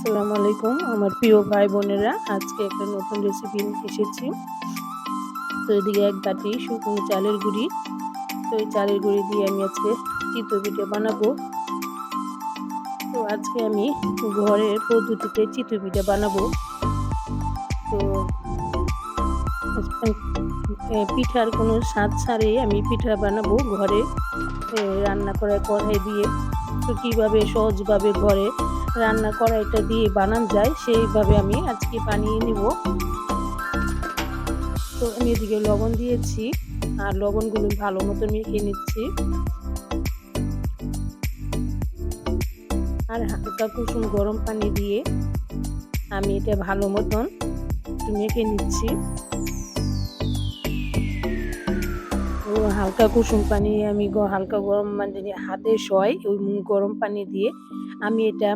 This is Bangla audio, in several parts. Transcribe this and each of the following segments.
আসসালামু আলাইকুম, আমার প্রিয় ভাই বোনেরা, আজকে একটা নতুন রেসিপি এসেছি। তো এদিকে এক বাটি শুকনো চালের গুঁড়ি। তো এই চালের গুঁড়ি দিয়ে আমি আজকে চিতই পিঠে বানাবো। তো আজকে আমি ঘরের পদ্ধতিতে চিতই পিঠে বানাবো। তো পিঠার কোনো স্বাদ ছাড়ে আমি পিঠা বানাবো ঘরে। রান্না করা কড়াই দিয়ে তো কীভাবে সহজভাবে ঘরে রান্না কড়াইটা দিয়ে বানান যায়, সেইভাবে আমি আজকে বানিয়ে নিব। তো আমি এদিকে লবণ দিয়েছি, আর লবণগুলো ভালো মতো মেখে নিচ্ছি। আর হালকা কুসুম গরম পানি দিয়ে আমি এটা ভালো মতন মেখে নিচ্ছি। ও হালকা কুসুম পানি আমি হালকা গরম মানে হাতে শয় ওই গরম পানি দিয়ে আমি এটা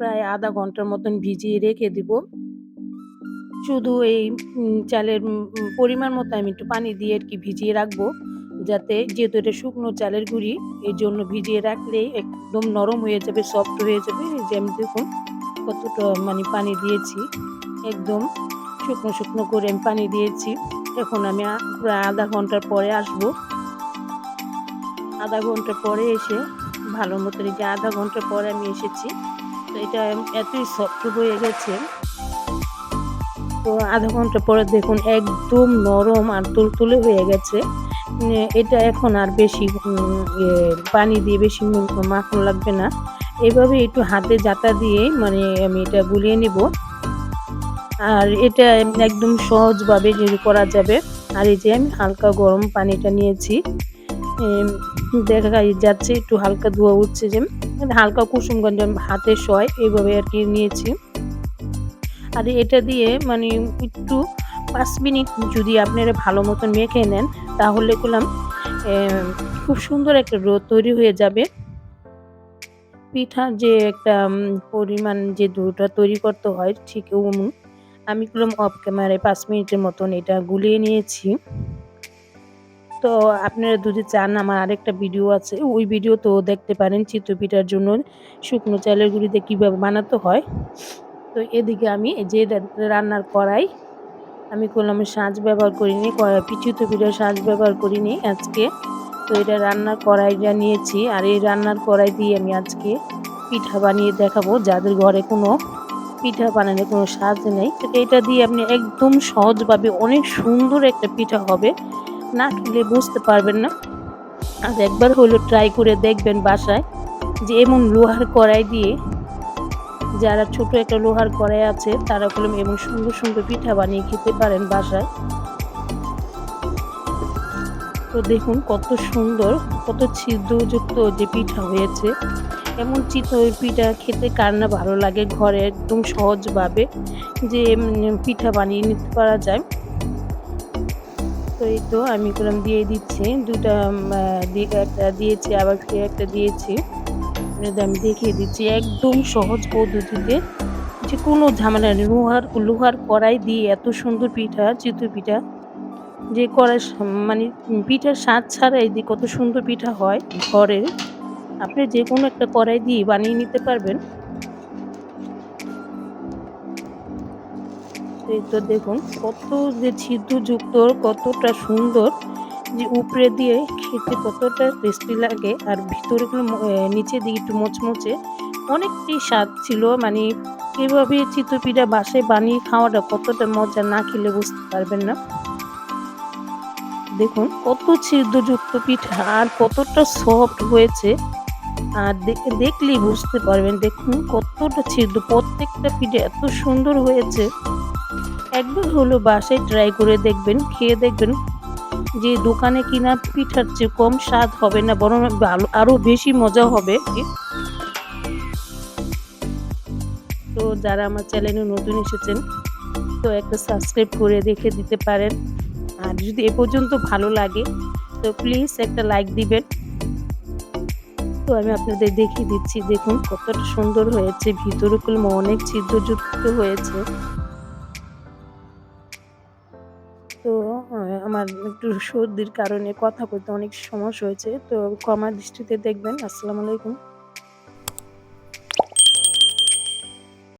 প্রায় আধা ঘণ্টার মতন ভিজিয়ে রেখে দিব। শুধু এই চালের পরিমাণ মতো আমি একটু পানি দিয়ে আর কি ভিজিয়ে রাখব। যাতে যেহেতু এটা শুকনো চালের গুঁড়ি এই জন্য ভিজিয়ে রাখলেই একদম নরম হয়ে যাবে সফট হয়ে যাবে। এই যে আমি দেখুন কতটা মানে পানি দিয়েছি। একদম শুকনো শুকনো করে আমি পানি দিয়েছি। এখন আমি প্রায় আধা ঘণ্টার পরে আসব। আধা ঘণ্টা পরে এসে ভালো মতো যে আধা ঘণ্টা পরে আমি এসেছি। তো এটা এতই সফট হয়ে গেছে। তো আধা ঘণ্টা পরে দেখুন একদম নরম আর তুলতুলে হয়ে গেছে। এটা এখন আর বেশি পানি দিয়ে বেশি মাখন লাগবে না। এভাবে একটু হাতে জাতা দিয়ে মানে আমি এটা গুলিয়ে নিব। আর এটা একদম সহজভাবে করা যাবে। আর এই যে আমি হালকা গরম পানিটা নিয়েছি। দেখা যাচ্ছে একটু হালকা ধোয়া উঠছে যে হালকা কুসুমগঞ্জ হাতে শয় এইভাবে আর কি নিয়েছি। আর এটা দিয়ে মানে একটু পাঁচ মিনিট যদি আপনারা ভালো মতন মেখে নেন, তাহলে করলাম খুব সুন্দর একটা রোদ তৈরি হয়ে যাবে। পিঠার যে একটা পরিমাণ যে দুধটা তৈরি করতে হয়, ঠিক আমি করলাম অফ ক্যামেরায় পাঁচ মিনিটের মতন এটা গুলিয়ে নিয়েছি। তো আপনারা যদি চান, আমার আরেকটা ভিডিও আছে, ওই ভিডিও তো দেখতে পারেন চিত্র পিঠার জন্য, শুকনো চালের গুঁড়িতে কীভাবে বানাতে হয়। তো এদিকে আমি যে রান্নার কড়াই, আমি করলাম সাজ ব্যবহার করিনি পিচিত পিঠার সাজ ব্যবহার করিনি আজকে। তো এটা রান্নার কড়াইটা নিয়েছি আর এই রান্নার কড়াই দিয়ে আমি আজকে পিঠা বানিয়ে দেখাবো। যাদের ঘরে কোনো পিঠা বানানোর কোনো সাজ নেই, তো এটা দিয়ে আপনি একদম সহজভাবে অনেক সুন্দর একটা পিঠা হবে। না খেলে বুঝতে পারবেন না। আর একবার হলো ট্রাই করে দেখবেন বাসায় যে এমন লোহার কড়াই দিয়ে যারা ছোট একটা লোহার কড়াই আছে, তারা বললাম এমন সুন্দর সুন্দর পিঠা বানিয়ে খেতে পারেন বাসায়। তো দেখুন কত সুন্দর, কত ছিদ্রযুক্ত যে পিঠা হয়েছে। এমন চিতই পিঠা খেতে কার না ভালো লাগে, ঘরে একদম সহজভাবে যে পিঠা বানিয়ে নিতে পারা যায়। তো এই তো আমি করলাম দিয়ে দিচ্ছি। দুটা একটা দিয়েছি, আবার ফিরে একটা দিয়েছি। আমি দেখিয়ে দিচ্ছি একদম সহজ পদ্ধতিতে। যে কোনো ঝামেলা নেই। লোহার লোহার কড়াই দিয়ে এত সুন্দর পিঠা, চিতই পিঠা, যে কড়াই মানে পিঠার স্বাদ ছাড়াই যে কত সুন্দর পিঠা হয় ঘরের, আপনি যে কোনো একটা কড়াই দিয়ে বানিয়ে নিতে পারবেন। তো দেখুন কত যে ছিদ্রযুক্ত কতটা সুন্দর যে উপরে দিয়ে খেতে কতটা টেস্টি লাগে আর ভিতরে গুলো ম- এ, নিচে দিয়ে একটু মচমচে অনেকটাই স্বাদ ছিল। মানে এভাবে চিতপিঠা বাসায় বানিয়ে খাওয়াটা কতটা মজা না খেলে বুঝতে পারবেন না। দেখুন কত ছিদ্রযুক্ত পিঠা আর কতটা সফট হয়েছে। আর দেখলেই বুঝতে পারবেন দেখুন কতটা ছিদ্র প্রত্যেকটা পিঠে এত সুন্দর হয়েছে। একবার হলো বাসায় ট্রাই করে দেখবেন, খেয়ে দেখবেন যে দোকানে কিনা পিঠার চেয়ে কম স্বাদ হবে না, বরং ভালো, আরও বেশি মজা হবে। তো যারা আমার চ্যানেলে নতুন এসেছেন, তো একটা সাবস্ক্রাইব করে দেখে দিতে পারেন। আর যদি এ পর্যন্ত ভালো লাগে, তো প্লিজ একটা লাইক দিবেন। তো আমি আপনাদের দেখিয়ে দিচ্ছি, দেখুন কতটা সুন্দর হয়েছে, ভিতরে কলম অনেক ছিদ্রযুক্ত হয়েছে। আমার একটু সর্দির কারণে কথা বলতে অনেক সমস্যা হয়েছে, তো ক্ষমা দৃষ্টিতে দেখবেন। আসসালামু আলাইকুম।